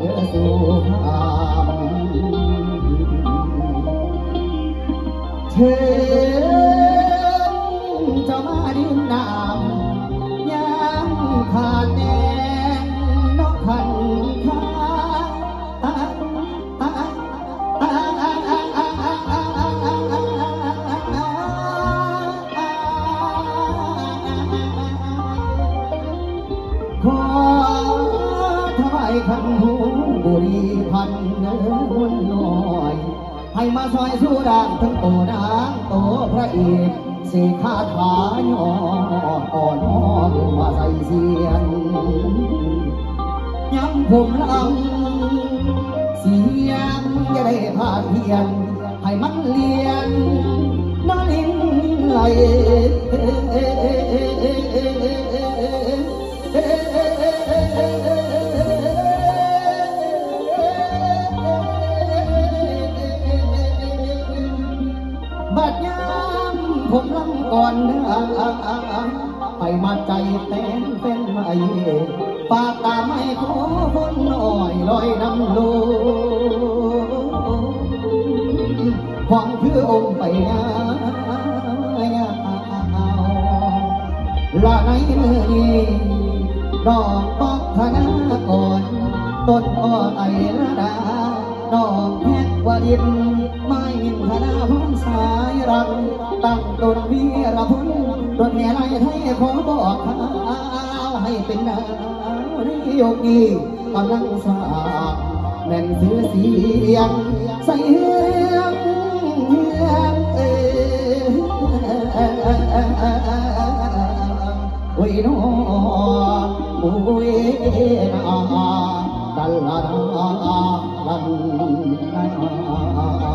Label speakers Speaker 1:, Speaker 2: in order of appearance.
Speaker 1: เดือสู่หามเท ถวายขันหูบุรีพันเนื้อหุ่นน้อย ให้มาซอยสู้ดางทั้งโตนางโตพระเอกเสกคาถาย่ออ่อนย่อมาใส่เสียงย้ำผมลำเสียงจะได้พาเพียนให้มันเลียนน้อลิ้นไหล ผมลำก่อนเนื้อไปมาใจแต้นเป็นไม่ปากตาไม่ขอคนน้อยลอยน้ำโลห้องคือองค์ไปงาละในมือนี้ดอกปอกธนาก่อนต้นอ้อไอระดาดอกแพกวดินไม่ยินธนาพ้นสา รังตั้งตนวีระพุนต้นแห่ไรไทยขอบอกข่าวให้เป็นดาวในโยกีกำลังสาแม่นซื้อเสียงใส่เฮียงเอโอ้ยน้องโอ้ยนาดัลลาลันนา